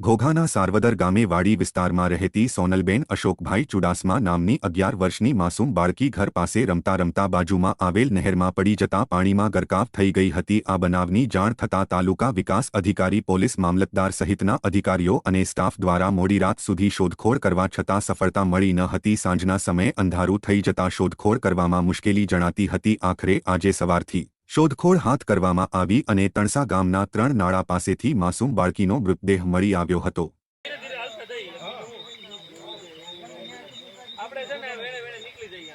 ઘોઘાના સારવદર ગામે વાડી વિસ્તારમાં રહેતી સોનલબેન અશોકભાઈ ચુડાસમા નામની અગિયાર વર્ષની માસૂમ બાળકી ઘર પાસે રમતા રમતા બાજુમાં આવેલ નહેરમાં પડી જતા પાણીમાં ગરકાવ થઈ ગઈ હતી. આ બનાવની જાણ થતાં તાલુકા વિકાસ અધિકારી, પોલીસ મામલતદાર સહિતના અધિકારીઓ અને સ્ટાફ દ્વારા મોડી રાત સુધી શોધખોળ કરવા છતાં સફળતા મળી ન હતી. સાંજના સમયે અંધારું થઈ જતા શોધખોળ કરવામાં મુશ્કેલી જણાતી હતી. આખરે આજે સવારથી શોધખોળ હાથ કરવામાં આવી અને તણસા ગામના ત્રણ નાળા પાસેથી માસૂમ બાળકીનો મૃતદેહ મળી આવ્યો હતો. આપણે છે ને વેણે વેણે નીકળી જઈએ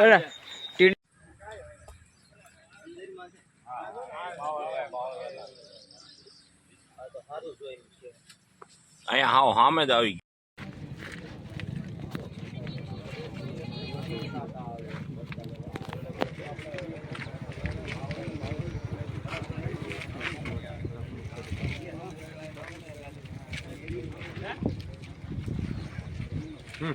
આ અહીંયા હાવ સામે જ આવી હમ